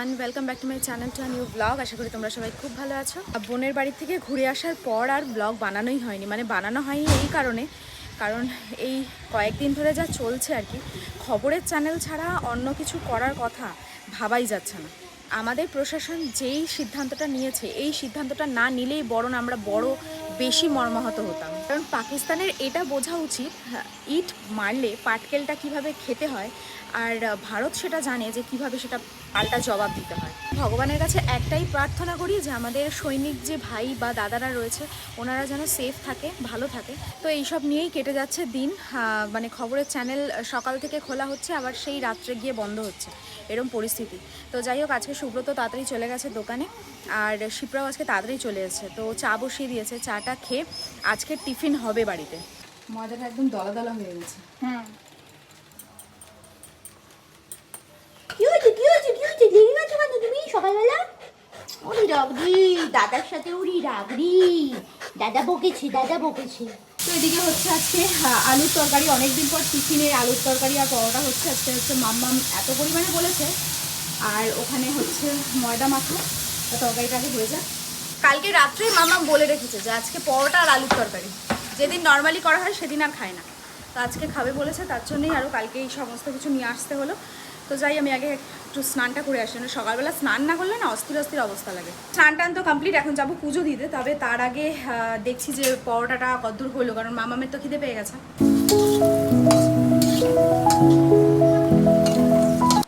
Everyone welcome back to my channel to new blog আশা করি তোমরা সবাই খুব ভালো আছো। আর বোনের বাড়ি থেকে ঘুরে আসার পর আর ব্লগ বানানোই হয়নি। মানে বানানো হয়নি এই কারণে। কারণ এই কয়েকদিন ধরে যা চলছে আর কি খবরের চ্যানেল ছাড়া অন্য কিছু করার কথা ভাবাই যাচ্ছে না। আমাদের প্রশাসন যেই সিদ্ধান্তটা নিয়েছে এই সিদ্ধান্তটা না নিলেই বরং আমরা বড় বেশি মর্মাহত হতাম। কারণ পাকিস্তানের এটা বোঝা উচিত হ্যাঁ, ইট মারলে পাটকেলটা কীভাবে খেতে হয় আর ভারত সেটা জানে যে কীভাবে সেটা পাল্টা জবাব দিতে হয়। ভগবানের কাছে একটাই প্রার্থনা করি যে আমাদের সৈনিক যে ভাই বা দাদারা রয়েছে ওনারা যেন সেফ থাকে ভালো থাকে। তো এইসব নিয়েই কেটে যাচ্ছে দিন। মানে খবরের চ্যানেল সকাল থেকে খোলা হচ্ছে আবার সেই রাত্রে গিয়ে বন্ধ হচ্ছে। এরম পরিস্থিতি। তো যাই হোক আজকে সুব্রত তাড়াতাড়ি চলে গেছে দোকানে আর শিপ্রাও আজকে তাড়াতাড়ি চলে এসেছে। তো চা বসিয়ে দিয়েছে চাটা খেয়ে আজকে টিফিন হবে বাড়িতে। মজাটা একদম দলা দলা হয়ে গেছে। হ্যাঁ কি হয়েছে কি হয়েছে কি হয়েছে দেরি হয়েছে কেন তুমি সকালবেলা? ওরি রাগরি, দাদার সাথে ওরি রাগরি। দাদা বকেছে দাদা বকেছে। তো এদিকে হচ্ছে আজকে আলুর তরকারি। অনেকদিন পর টিফিনের আলুর তরকারি আর পরোটা হচ্ছে। আজকে হচ্ছে মাম্মাম এত পরিমাণে বলেছে। আর ওখানে হচ্ছে ময়দা মাখা। তো তরকারিটাকে হয়ে যায় কালকে রাত্রে মাম্মাম বলে রেখেছে যে, আজকে পরোটা আর আলুর তরকারি। যেদিন নর্মালি করা হয়, সেদিন আর খায় না। তো আজকে খাবে বলেছে, তার জন্যই আরও কালকে এই সমস্ত কিছু নিয়ে আসতে হলো। তো যাই, আমি আগে একটু স্নানটা করে আসি সকালবেলা স্নান না করলে না অস্থির অস্থির অবস্থা লাগে। স্নান টান তো কমপ্লিট এখন যাব পুজো দিতে, তবে তার আগে দেখছি যে পরোটাটা কদ্দূর হলো, কারণ মামামের তো খিদে পেয়ে গেছে।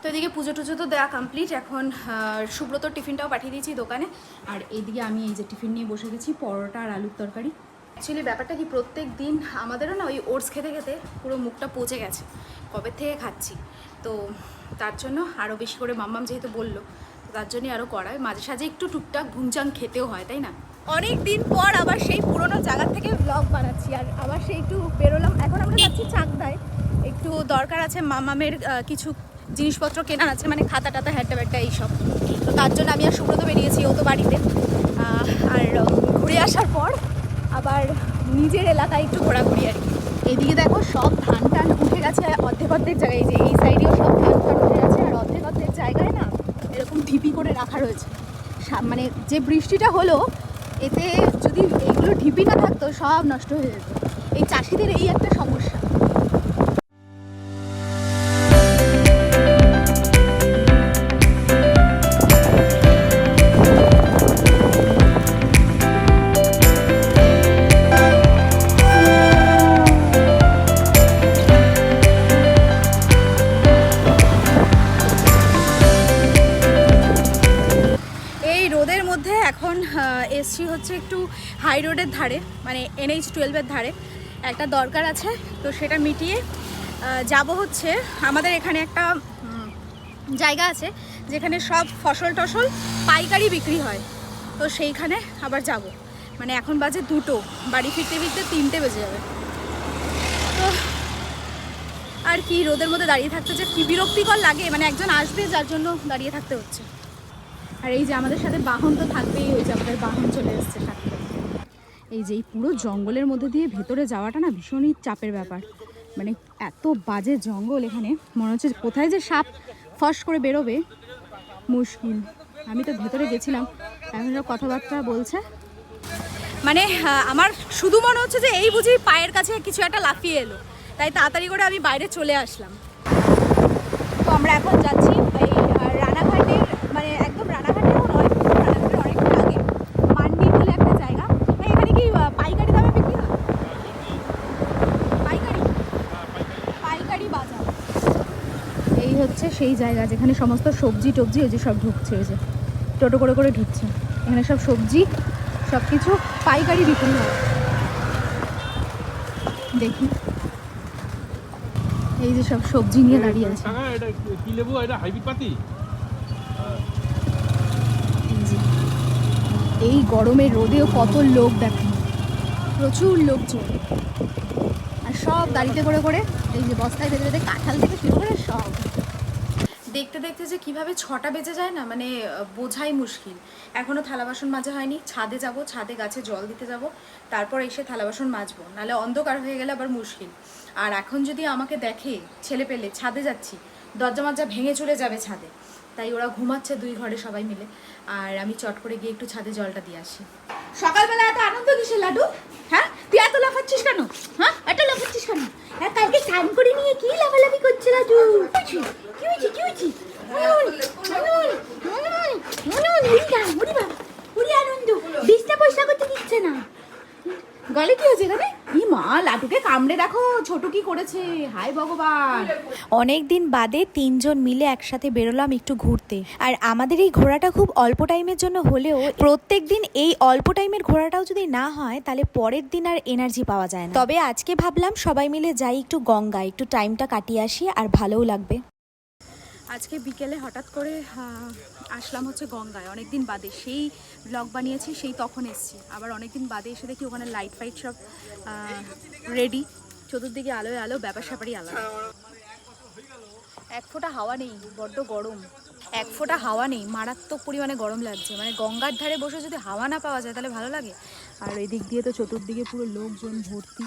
তো এদিকে পুজো টুজো তো দেওয়া কমপ্লিট এখন সুব্রত টিফিনটাও পাঠিয়ে দিয়েছি দোকানে। আর এইদিকে আমি এই যে টিফিন নিয়ে বসে গেছি, পরোটা আর আলুর তরকারি। অ্যাকচুয়ালি ব্যাপারটা কি প্রত্যেক দিন আমাদেরও না ওই ওটস খেতে খেতে পুরো মুখটা পচে গেছে কবে থেকে খাচ্ছি। তো তার জন্য আরও বেশি করে মাম্মাম যেহেতু বলল তো তার জন্যই আরও করায় মাঝে সাঝে একটু টুকটাক ঘুমচাং খেতেও হয় তাই না? অনেক দিন পর আবার সেই পুরোনো জায়গা থেকে ব্লগ বানাচ্ছি আর আবার সেই একটু বেরোলাম এখন আমরা যাচ্ছি চাকদায়। একটু দরকার আছে মামামের কিছু জিনিসপত্র কেনার আছে মানে খাতা টাতা হ্যাটটা ব্যাটটা এইসব। তো তার জন্য আমি আর সুব্রত বেরিয়েছি ও তো বাড়িতে। আর ঘুরে আসার পর আবার নিজের এলাকায় একটু ঘোরাঘুরি আর কি। এদিকে দেখো সব ধান টান উঠে গেছে অর্ধেক অর্ধেক জায়গায় যে এই সাইডেও সব ধান টান উঠে গেছে, আর অর্ধেক অর্ধেক জায়গায় না এরকম ঢিপি করে রাখা রয়েছে। মানে যে বৃষ্টিটা হলো, এতে যদি এইগুলো ঢিপি না থাকতো সব নষ্ট হয়ে যেত। এই চাষিদের এই একটা সমস্যা। হচ্ছে একটু হাই রোডের ধারে মানে এনএইচ টুয়েলভের ধারে। একটা দরকার আছে, তো সেটা মিটিয়ে যাব হচ্ছে, আমাদের এখানে একটা জায়গা আছে, যেখানে সব ফসল টসল পাইকারি বিক্রি হয়। তো সেইখানে আবার যাব। মানে এখন বাজে দুটো, বাড়ি ফিরতে ফিরতে তিনটে বেজে যাবে। তো আর কি, রোদের মধ্যে দাঁড়িয়ে থাকতে যে কী বিরক্তিকর লাগে মানে একজন আসবে যার জন্য দাঁড়িয়ে থাকতে হচ্ছে। আর এই যে আমাদের সাথে বাহন তো থাকবেই, ওই যে আমাদের বাহন চলে এসছে সাথে। এই যে এই পুরো জঙ্গলের মধ্যে দিয়ে ভেতরে যাওয়াটা না ভীষণই চাপের ব্যাপার। মানে এত বাজে জঙ্গল এখানে, মনে হচ্ছে কোথায় যে সাপ ফস করে বেরোবে। মুশকিল। আমি তো ভেতরে গেছিলাম। এখন কথাবার্তা বলছে। মানে আমার শুধু মনে হচ্ছে যে এই বুঝি পায়ের কাছে কিছু একটা লাফিয়ে এলো। তাই তাড়াতাড়ি করে আমি বাইরে চলে আসলাম। তো আমরা এখন যাচ্ছি এই আহ, রানাঘাটের মানে একদম রানাঘাটেও নয় রানাঘাটের অনেকটা আগে মান্ডি বলে একটা জায়গা মানে এখানে কি আহ, পাইকারি দামে বিক্রি হয় পাইকারি পাইকারি বাজার এই হচ্ছে সেই জায়গা যেখানে সমস্ত সবজি টবজি ওই যে সব ঢুকছে ওই যে টোটো করে করে ঢুকছে। এখানে সব সবজি সব কিছু পাইকারি বিক্রি হয়। দেখি। এই যে সব সবজি নিয়ে দাঁড়িয়ে আছে। কি- কি লেবু? এটা হাইব্রিড পাতি? এই গরমে রোদেও কত লোক দেখেন। প্রচুর লোকজন। আর সব গাড়িতে করে করে এই যে বস্তায় বেঁধে বেঁধে কাঁঠাল থেকে শুরু করে সব। দেখতে দেখতে যে কীভাবে ছটা বেজে যায় না মানে বোঝাই মুশকিল। এখনও থালা বাসন মাজা হয়নি, ছাদে যাব, ছাদে গাছে জল দিতে যাব, তারপর এসে থালা বাসন মাজবো। নাহলে অন্ধকার হয়ে গেলে আবার মুশকিল। আর এখন যদি আমাকে দেখে, ছেলে পেলে, ছাদে যাচ্ছি, দরজা মাজা ভেঙে চলে যাবে ছাদে। তাই ওরা ঘুমাচ্ছে দুই ঘরে সবাই মিলে। আর আমি চট করে গিয়ে একটু ছাদে জলটা দিয়ে আসি। সকালবেলা এত আনন্দ কিসের, লাডু? হ্যাঁ? তুই এত লাফাচ্ছিস কেন? হ্যাঁ? এত লাফাচ্ছিস কেন? হ্যাঁ কালকে স্নান করে নিয়ে কি লাফালাফি করছে, লাডু? কি হয়েছে কি হয়েছে? আনন্দ। বিছনা পয়সা করতে দিচ্ছে না। গলে কি হয়েছে এখানে? মা, লাডুকে কামড়ে দেখো, ছোট কি করেছে। হাই ভগবান। অনেক দিন বাদে তিনজন মিলে একসাথে বেরোলাম একটু ঘুরতে। আর আমাদের এই ঘোরাটা খুব অল্প টাইমের জন্য হলেও প্রত্যেক দিন এই অল্প টাইমের ঘোরাটাও যদি না হয়, তাহলে পরের দিন আর এনার্জি পাওয়া যায় না। তবে আজকে ভাবলাম সবাই মিলে যাই একটু গঙ্গা একটু টাইমটা কাটিয়ে আসি আর ভালোও লাগবে। আজকে বিকেলে হঠাৎ করে আসলাম হচ্ছে গঙ্গায়। অনেকদিন বাদে সেই ব্লগ বানিয়েছি, সেই তখন এসছি। আবার অনেকদিন বাদে এসে দেখি ওখানে লাইট ফাইট সব রেডি চতুর্দিকে আলোয় আলো, ব্যাপার স্যাপারই আলাদা। এক ফোঁটা হাওয়া নেই, বড্ড গরম। এক ফোঁটা হাওয়া নেই, মারাত্মক পরিমাণে গরম লাগছে। মানে গঙ্গার ধারে বসে যদি হাওয়া না পাওয়া যায়, তাহলে ভালো লাগে। আর এই দিক দিয়ে তো চতুর্দিকে পুরো লোকজন ভর্তি।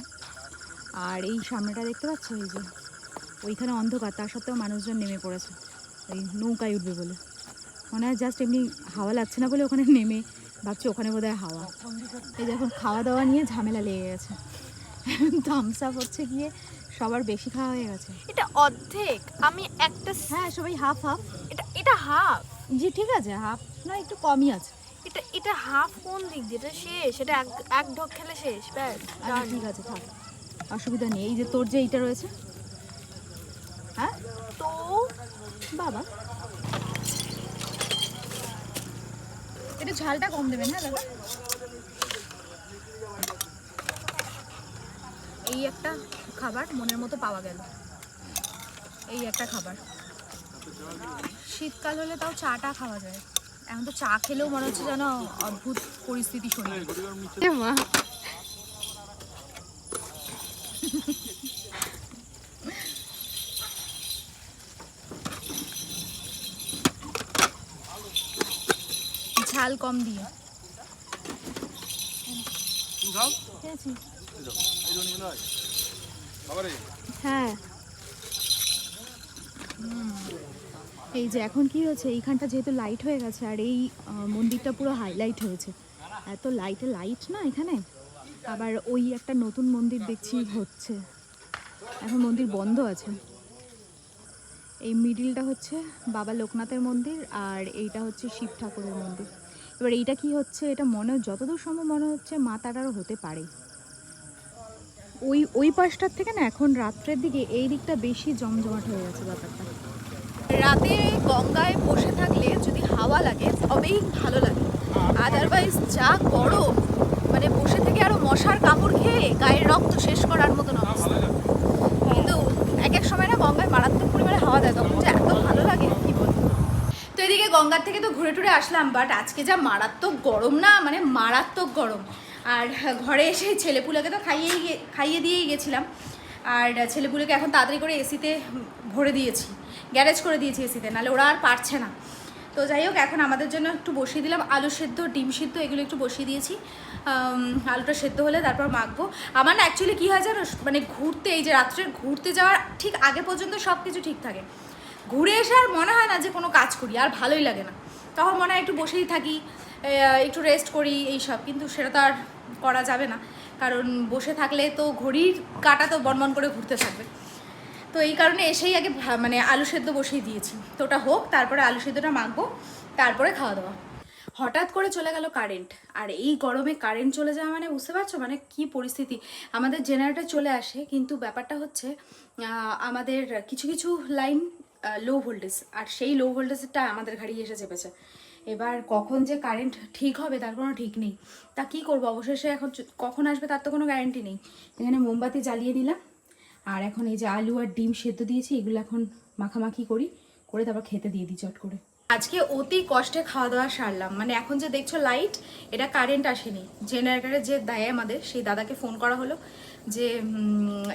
আর এই সামনেটা দেখতে পাচ্ছ? এই যে, ওইখানে অন্ধকার, তার সত্ত্বেও মানুষজন নেমে পড়েছে। ওই নৌকায় উঠবে বলে। মনে হয় জাস্ট এমনি হাওয়া লাগছে না বলে ওখানে নেমে ভাবছি ওখানে বোধহয় হাওয়া। এই দেখুন খাওয়া দাওয়া নিয়ে ঝামেলা লেগে গেছে। থামস আপ হচ্ছে গিয়ে সবার বেশি খাওয়া হয়ে গেছে। এটা অর্ধেক আমি একটা হ্যাঁ সবাই হাফ হাফ এটা এটা হাফ জি ঠিক আছে হাফ না একটু কমই আছে। এটা এটা হাফ কোন দিক দিয়ে? এটা শেষ এটা এক এক ঢোক খেলে শেষ ব্যাস আচ্ছা ঠিক আছে থাক। অসুবিধা নেই। এই যে তোর যে এইটা রয়েছে হ্যাঁ তো বাবা। একটু ঝালটা কম দেবেন হ্যাঁ দাদা? এই একটা খাবার মনের মতো পাওয়া গেল। এই একটা খাবার। শীতকাল হলে তাও চাটা খাওয়া যায়। এখন তো চা খেলেও মনে হচ্ছে যেন অদ্ভুত পরিস্থিতি শরীরে। মা। ঝাল কম দিয়ে হ্যাঁ। এই যে এখন কি হয়েছে এইখানটা যেহেতু লাইট হয়ে গেছে আর এই মন্দিরটা পুরো হাইলাইট হয়েছে। এত লাইটে লাইট না এখানে? আবার ওই একটা নতুন মন্দির দেখছি হচ্ছে। এখন মন্দির বন্ধ আছে। এই মিডিলটা হচ্ছে বাবা লোকনাথের মন্দির আর এইটা হচ্ছে শিব ঠাকুরের মন্দির। এবার এইটা কি হচ্ছে? এটা মনে যতদূর সম্ভব মনে হচ্ছে মা তারারও হতে পারে। ওই ওই পাশটার থেকে না এখন রাত্রের দিকে এই দিকটা বেশি জমজমাট হয়ে গেছে ব্যাপারটা। রাতে গঙ্গায় বসে থাকলে যদি হাওয়া লাগে, তবেই ভালো লাগে। আদারওয়াইজ যা গরম মানে বসে থেকে আরও মশার কামড় খেয়ে গায়ের রক্ত শেষ করার মতন অবস্থা। কিন্তু এক এক সময় না গঙ্গায় মারাত্মক পরিমাণে হাওয়া দেয়, তখন যে এত ভালো লাগে কি বলব তো এদিকে গঙ্গার থেকে তো ঘুরে টুরে আসলাম বাট আজকে যা মারাত্মক গরম না মানে মারাত্মক গরম। আর ঘরে এসে ছেলেপুলেকে তো খাইয়েই খাইয়ে দিয়েই গেছিলাম। আর ছেলেপুলেকে এখন তাড়াতাড়ি করে এসিতে ভরে দিয়েছি, গ্যারেজ করে দিয়েছি এসিতে, নাহলে ওরা আর পারছে না। তো যাই হোক, এখন আমাদের জন্য একটু বসিয়ে দিলাম। আলু সেদ্ধ, ডিম সিদ্ধ, এগুলো একটু বসিয়ে দিয়েছি। আলুটা সেদ্ধ হলে তারপর মাখবো। আমার না অ্যাকচুয়ালি কী হয় জানো মানে ঘুরতে, এই যে রাত্রে ঘুরতে যাওয়ার ঠিক আগে পর্যন্ত সব কিছু ঠিক থাকে। ঘুরে এসে আর মনে হয় না যে কোনো কাজ করি, আর ভালোই লাগে না। তখন মনে হয় একটু বসেই থাকি একটু রেস্ট করি, এই সব। কিন্তু সেটা তো আর করা যাবে না। কারণ বসে থাকলে তো ঘড়ির কাটা তো বনবন করে ঘুরতে থাকবে। তো এই কারণে এসেই আগে মানে আলু সেদ্ধ বসিয়ে দিয়েছি। তো ওটা হোক, তারপরে আলু সেদ্ধটা মাখবো, তারপরে খাওয়া দাওয়া। হঠাৎ করে চলে গেল কারেন্ট আর এই গরমে কারেন্ট চলে যাওয়া মানে বুঝতে পারছ? মানে কি পরিস্থিতি? আমাদের জেনারেটর চলে আসে, কিন্তু ব্যাপারটা হচ্ছে আমাদের কিছু কিছু লাইন লো ভোল্টেজ আর সেই লো ভোল্টেজটা আমাদের ঘাড়ি এসে চেপেছে। এবার কখন যে কারেন্ট ঠিক হবে, তার কোনো ঠিক নেই। তা কি করব? অবশেষে এখন কখন আসবে তার তো কোনো গ্যারেন্টি নেই। এখানে মোমবাতি জ্বালিয়ে নিলাম। আর এখন এই যে আলু আর ডিম সেদ্ধ দিয়েছি, এগুলো এখন মাখামাখি করি। করে তারপর খেতে দিয়ে দিই চট করে। আজকে অতি কষ্টে খাওয়া দাওয়া সারলাম। মানে এখন যে দেখছ লাইট এটা কারেন্ট আসেনি। জেনারেটারের যে দেয় আমাদের, সেই দাদাকে ফোন করা হলো যে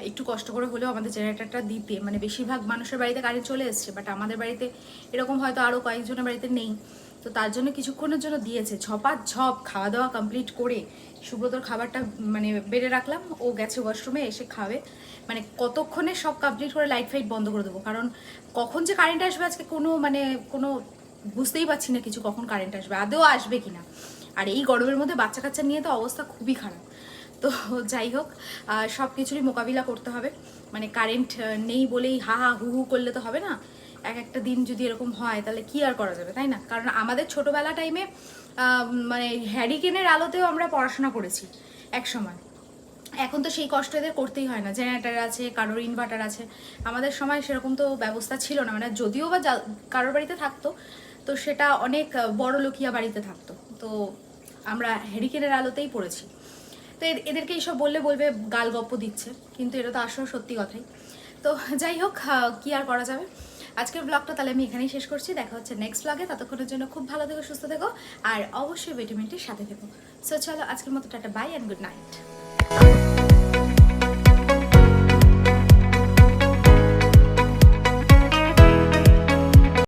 একটু কষ্ট করে হলেও আমাদের জেনারেটারটা দিতে। মানে বেশিরভাগ মানুষের বাড়িতে কারেন্ট চলে এসছে বাট আমাদের বাড়িতে এরকম হয়তো আরও কয়েকজনের বাড়িতে নেই। তো তার জন্য কিছুক্ষণের জন্য দিয়েছে। ঝপা ঝপ খাওয়া দাওয়া কমপ্লিট করে সুব্রতর খাবারটা মানে বেড়ে রাখলাম। ও গেছে ওয়াশরুমে এসে খাবে। মানে কতক্ষণে সব কমপ্লিট করে লাইট ফাইট বন্ধ করে দেবো? কারণ কখন যে কারেন্ট আসবে আজকে কোনো মানে কোনো বুঝতেই পারছি না কিছু কখন কারেন্ট আসবে, আদৌ আসবে কিনা। আর এই গরমের মধ্যে বাচ্চা কাচ্চা নিয়ে তো অবস্থা খুবই খারাপ। তো যাই হোক সব কিছুরই মোকাবিলা করতে হবে। মানে কারেন্ট নেই বলেই হা হা হু হু করলে তো হবে না? এক একটা দিন যদি এরকম হয়, তাহলে কি আর করা যাবে, তাই না? কারণ আমাদের ছোটোবেলা টাইমে মানে হ্যারিকেনের আলোতেও আমরা পড়াশোনা করেছি এক সময় এখন তো সেই কষ্ট এদের করতেই হয় না। জেনারেটার আছে, কারোর ইনভার্টার আছে। আমাদের সময় সেরকম তো ব্যবস্থা ছিল না। মানে যদিও বা কারোর বাড়িতে থাকতো তো সেটা অনেক বড় লোকিয়া বাড়িতে থাকতো। তো আমরা হ্যারিকেনের আলোতেই পড়েছি। তো এদ- এদেরকে এইসব বললে বলবে, গাল গপ্প দিচ্ছে। কিন্তু এটা তো আসলে সত্যি কথাই। তো যাই হোক কি আর করা যাবে? আজকের ব্লগটা তাহলে আমি এখানেই শেষ করছি। দেখা হচ্ছে নেক্সট ব্লগে ততক্ষণের জন্য খুব ভালো থেকো, সুস্থ থেকো। আর অবশ্যই ভিটামিনটির সাথে থেকো। সো চলো আজকের মতো tata bye and good night